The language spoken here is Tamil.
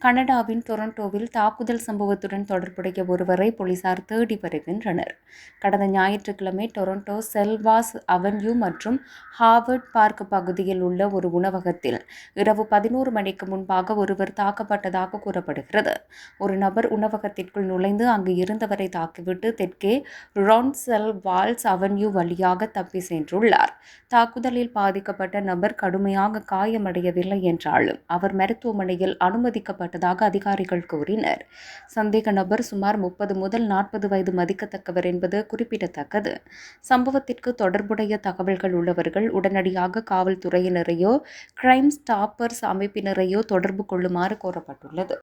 கனடாவின் டொரண்டோவில் தாக்குதல் சம்பவத்துடன் தொடர்புடைய ஒருவரை போலீசார் தேடி வருகின்றனர். கடந்த ஞாயிற்றுக்கிழமை டொரண்டோ செல்வாஸ் அவென்யூ மற்றும் ஹார்வர்ட் பார்க் பகுதியில் உள்ள ஒரு உணவகத்தில் இரவு பதினோரு மணிக்கு முன்பாக ஒருவர் தாக்கப்பட்டதாக கூறப்படுகிறது. ஒரு நபர் உணவகத்திற்குள் நுழைந்து அங்கு இருந்தவரை தாக்கிவிட்டு தெற்கே ரொன்செல் வால்ஸ் அவென்யூ வழியாக தப்பி சென்றுள்ளார். தாக்குதலில் பாதிக்கப்பட்ட நபர் கடுமையாக காயமடையவில்லை என்றாலும் அவர் மருத்துவமனையில் அனுமதிக்கப்பட்ட செய்யப்பட்டதாக அதிகாரிகள் கூறினர். சந்தேக நபர் சுமார் முப்பது முதல் நாற்பது வயது மதிக்கத்தக்கவர் என்பது குறிப்பிடத்தக்கது. சம்பவத்திற்கு தொடர்புடைய தகவல்கள் உள்ளவர்கள் உடனடியாக காவல்துறையினரையோ கிரைம் ஸ்டாப்பர்ஸ் அமைப்பினரையோ தொடர்பு கொள்ளுமாறு கோரப்பட்டுள்ளது.